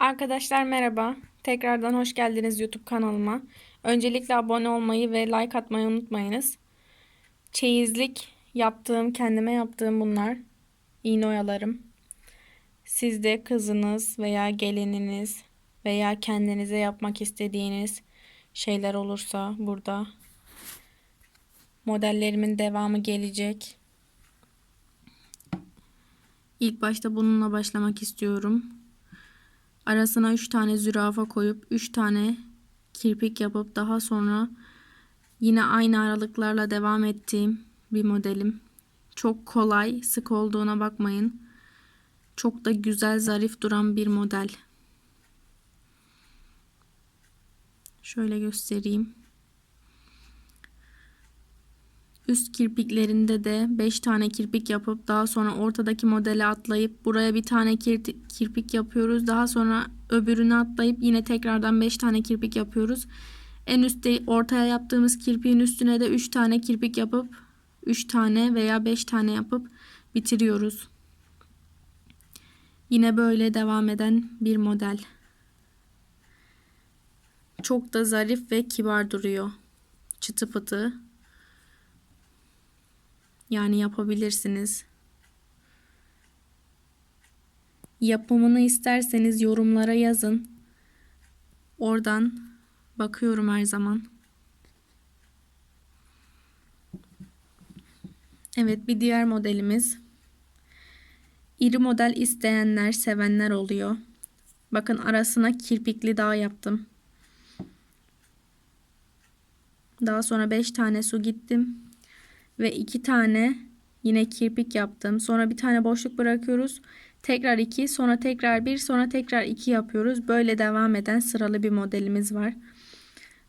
Arkadaşlar merhaba. Tekrardan hoş geldiniz YouTube kanalıma. Öncelikle abone olmayı ve like atmayı unutmayınız. Çeyizlik yaptığım, kendime yaptığım bunlar. İğne oyalarım. Siz de kızınız veya gelininiz veya kendinize yapmak istediğiniz şeyler olursa burada modellerimin devamı gelecek. İlk başta bununla başlamak istiyorum. Arasına 3 tane zürafa koyup 3 tane kirpik yapıp daha sonra yine aynı aralıklarla devam ettiğim bir modelim. Çok kolay, sık olduğuna bakmayın. Çok da güzel, zarif duran bir model. Şöyle göstereyim. Üst kirpiklerinde de 5 tane kirpik yapıp daha sonra ortadaki modele atlayıp buraya bir tane kirpik yapıyoruz. Daha sonra öbürünü atlayıp yine tekrardan 5 tane kirpik yapıyoruz. En üstte ortaya yaptığımız kirpiğin üstüne de 3 tane kirpik yapıp 3 tane veya 5 tane yapıp bitiriyoruz. Yine böyle devam eden bir model. Çok da zarif ve kibar duruyor. Çıtı pıtı. Yani yapabilirsiniz. Yapımını isterseniz yorumlara yazın. Oradan bakıyorum her zaman. Evet bir diğer modelimiz. İri model isteyenler, sevenler oluyor. Bakın arasına kirpikli dağ yaptım. Daha sonra 5 tane su gittim ve iki tane yine kirpik yaptım. Sonra bir tane boşluk bırakıyoruz. Tekrar 2, sonra tekrar 1, sonra tekrar 2 yapıyoruz. Böyle devam eden sıralı bir modelimiz var.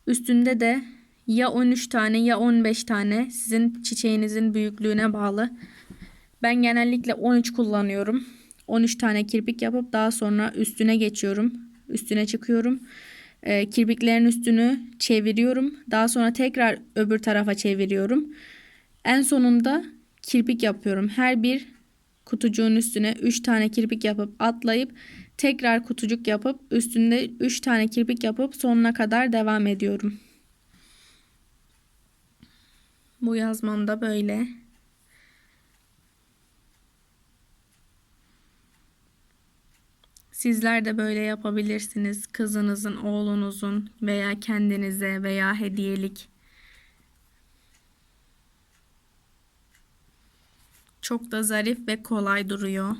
Üstünde de ya 13 tane ya 15 tane sizin çiçeğinizin büyüklüğüne bağlı. Ben genellikle 13 kullanıyorum. 13 tane kirpik yapıp daha sonra üstüne geçiyorum. Üstüne çıkıyorum. Ee, kirpiklerin üstünü çeviriyorum. Daha sonra tekrar öbür tarafa çeviriyorum. En sonunda kirpik yapıyorum. Her bir kutucuğun üstüne 3 tane kirpik yapıp atlayıp tekrar kutucuk yapıp üstünde 3 tane kirpik yapıp sonuna kadar devam ediyorum. Bu yazmamda böyle. Sizler de böyle yapabilirsiniz. Kızınızın, oğlunuzun veya kendinize veya hediyelik Çok da zarif ve kolay duruyor.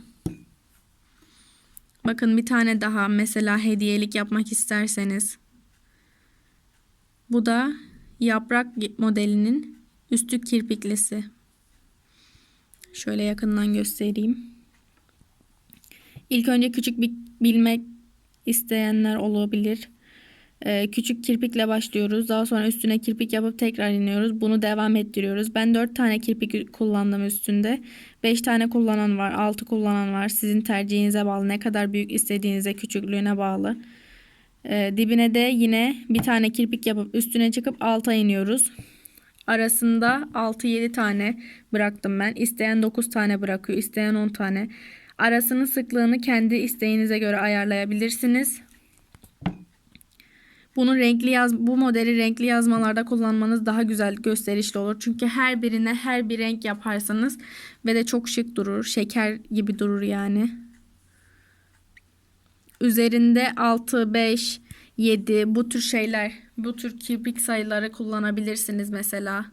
Bakın bir tane daha mesela hediyelik yapmak isterseniz. Bu da yaprak modelinin üstü kirpiklisi. Şöyle yakından göstereyim. İlk önce küçük bir bilmek isteyenler olabilir. Ee, küçük kirpikle başlıyoruz. Daha sonra üstüne kirpik yapıp tekrar iniyoruz. Bunu devam ettiriyoruz. Ben 4 tane kirpik kullandım üstünde. 5 tane kullanan var. 6 kullanan var. Sizin tercihinize bağlı. Ne kadar büyük istediğinize küçüklüğüne bağlı. Ee, dibine de yine bir tane kirpik yapıp üstüne çıkıp alta iniyoruz. Arasında 6-7 tane bıraktım ben. İsteyen 9 tane bırakıyor. isteyen 10 tane. Arasının sıklığını kendi isteğinize göre ayarlayabilirsiniz. Bunu renkli yaz bu modeli renkli yazmalarda kullanmanız daha güzel gösterişli olur. Çünkü her birine her bir renk yaparsanız ve de çok şık durur. Şeker gibi durur yani. Üzerinde 6, 5, 7 bu tür şeyler, bu tür kirpik sayıları kullanabilirsiniz mesela.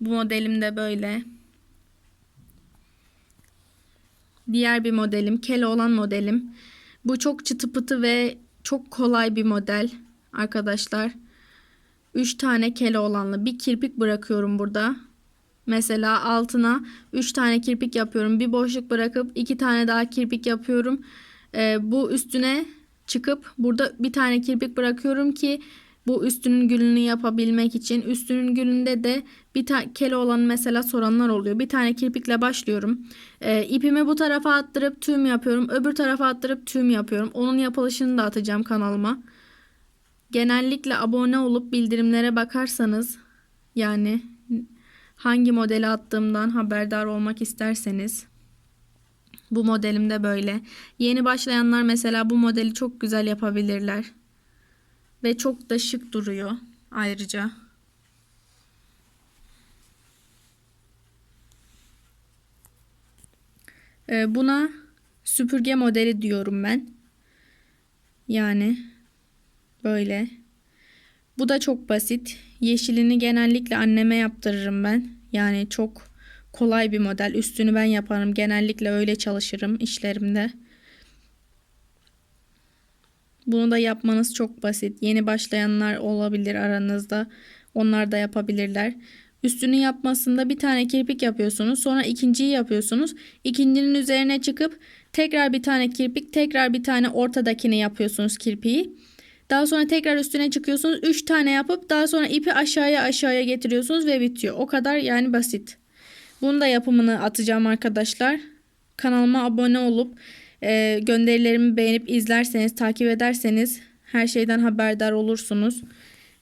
Bu modelim de böyle. Diğer bir modelim, kele olan modelim. Bu çok çıtı pıtı ve çok kolay bir model arkadaşlar. 3 tane kele olanlı bir kirpik bırakıyorum burada. Mesela altına 3 tane kirpik yapıyorum. Bir boşluk bırakıp 2 tane daha kirpik yapıyorum. Ee, bu üstüne çıkıp burada bir tane kirpik bırakıyorum ki bu üstünün gülünü yapabilmek için üstünün gülünde de bir tane kele olan mesela soranlar oluyor. Bir tane kirpikle başlıyorum. E, ipimi bu tarafa attırıp tüm yapıyorum. Öbür tarafa attırıp tüm yapıyorum. Onun yapılışını da atacağım kanalıma. Genellikle abone olup bildirimlere bakarsanız yani hangi modeli attığımdan haberdar olmak isterseniz Bu modelim de böyle. Yeni başlayanlar mesela bu modeli çok güzel yapabilirler. Ve çok da şık duruyor ayrıca. Ee, buna süpürge modeli diyorum ben. Yani böyle. Bu da çok basit. Yeşilini genellikle anneme yaptırırım ben. Yani çok kolay bir model. Üstünü ben yaparım. Genellikle öyle çalışırım işlerimde. Bunu da yapmanız çok basit. Yeni başlayanlar olabilir aranızda. Onlar da yapabilirler. Üstünü yapmasında bir tane kirpik yapıyorsunuz. Sonra ikinciyi yapıyorsunuz. İkincinin üzerine çıkıp tekrar bir tane kirpik, tekrar bir tane ortadakini yapıyorsunuz kirpiği. Daha sonra tekrar üstüne çıkıyorsunuz. 3 tane yapıp daha sonra ipi aşağıya aşağıya getiriyorsunuz ve bitiyor. O kadar yani basit. Bunun da yapımını atacağım arkadaşlar. Kanalıma abone olup e, gönderilerimi beğenip izlerseniz, takip ederseniz her şeyden haberdar olursunuz.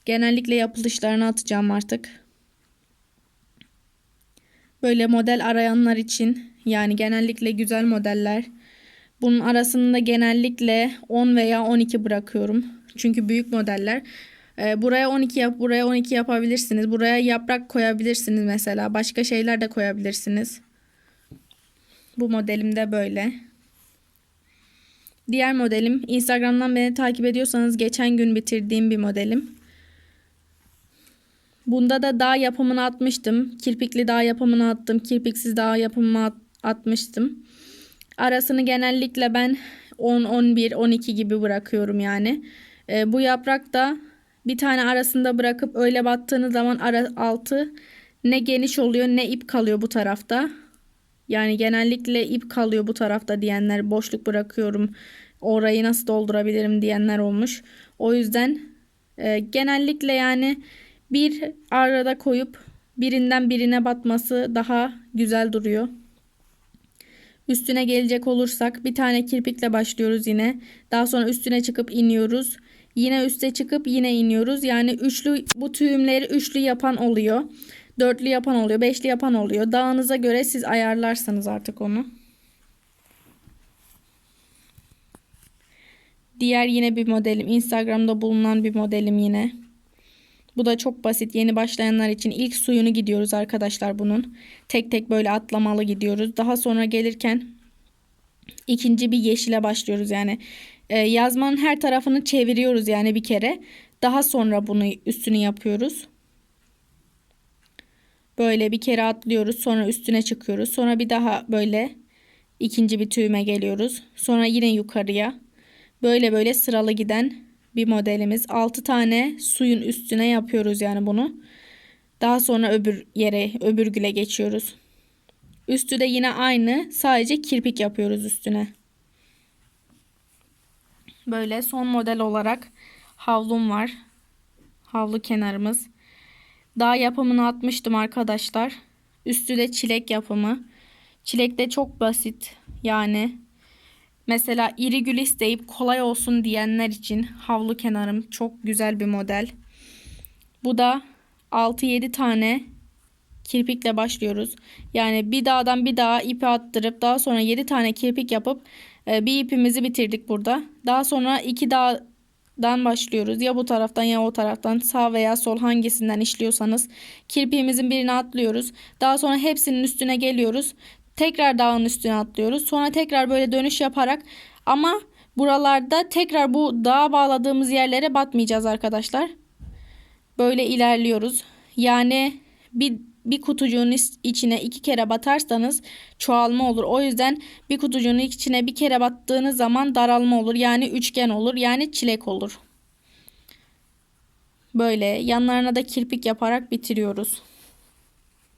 Genellikle yapılışlarını atacağım artık. Böyle model arayanlar için yani genellikle güzel modeller. Bunun arasında genellikle 10 veya 12 bırakıyorum. Çünkü büyük modeller. Ee, buraya 12 yap, buraya 12 yapabilirsiniz. Buraya yaprak koyabilirsiniz mesela. Başka şeyler de koyabilirsiniz. Bu modelim de böyle. Diğer modelim Instagram'dan beni takip ediyorsanız geçen gün bitirdiğim bir modelim. Bunda da dağ yapımını atmıştım. Kirpikli dağ yapımını attım. Kirpiksiz dağ yapımını at- atmıştım. Arasını genellikle ben 10, 11, 12 gibi bırakıyorum yani. E, bu yaprak da bir tane arasında bırakıp öyle battığınız zaman ara, altı ne geniş oluyor ne ip kalıyor bu tarafta. Yani genellikle ip kalıyor bu tarafta diyenler boşluk bırakıyorum. Orayı nasıl doldurabilirim diyenler olmuş. O yüzden e, genellikle yani bir arada koyup birinden birine batması daha güzel duruyor. Üstüne gelecek olursak bir tane kirpikle başlıyoruz yine. Daha sonra üstüne çıkıp iniyoruz. Yine üste çıkıp yine iniyoruz. Yani üçlü bu tüyümleri üçlü yapan oluyor. Dörtlü yapan oluyor. Beşli yapan oluyor. Dağınıza göre siz ayarlarsanız artık onu. Diğer yine bir modelim. Instagram'da bulunan bir modelim yine. Bu da çok basit. Yeni başlayanlar için ilk suyunu gidiyoruz arkadaşlar bunun. Tek tek böyle atlamalı gidiyoruz. Daha sonra gelirken ikinci bir yeşile başlıyoruz. Yani e, yazmanın her tarafını çeviriyoruz yani bir kere. Daha sonra bunu üstünü yapıyoruz. Böyle bir kere atlıyoruz. Sonra üstüne çıkıyoruz. Sonra bir daha böyle ikinci bir tüyüme geliyoruz. Sonra yine yukarıya. Böyle böyle sıralı giden bir modelimiz. 6 tane suyun üstüne yapıyoruz yani bunu. Daha sonra öbür yere, öbür güle geçiyoruz. Üstü de yine aynı. Sadece kirpik yapıyoruz üstüne. Böyle son model olarak havlum var. Havlu kenarımız. Daha yapımını atmıştım arkadaşlar. Üstü de çilek yapımı. Çilek de çok basit. Yani Mesela iri gül isteyip kolay olsun diyenler için havlu kenarım çok güzel bir model. Bu da 6-7 tane kirpikle başlıyoruz. Yani bir dağdan bir dağa ipi attırıp daha sonra 7 tane kirpik yapıp e, bir ipimizi bitirdik burada. Daha sonra iki dağdan başlıyoruz. Ya bu taraftan ya o taraftan sağ veya sol hangisinden işliyorsanız kirpiğimizin birini atlıyoruz. Daha sonra hepsinin üstüne geliyoruz. Tekrar dağın üstüne atlıyoruz. Sonra tekrar böyle dönüş yaparak ama buralarda tekrar bu dağa bağladığımız yerlere batmayacağız arkadaşlar. Böyle ilerliyoruz. Yani bir bir kutucuğun içine iki kere batarsanız çoğalma olur. O yüzden bir kutucuğun içine bir kere battığınız zaman daralma olur. Yani üçgen olur. Yani çilek olur. Böyle yanlarına da kirpik yaparak bitiriyoruz.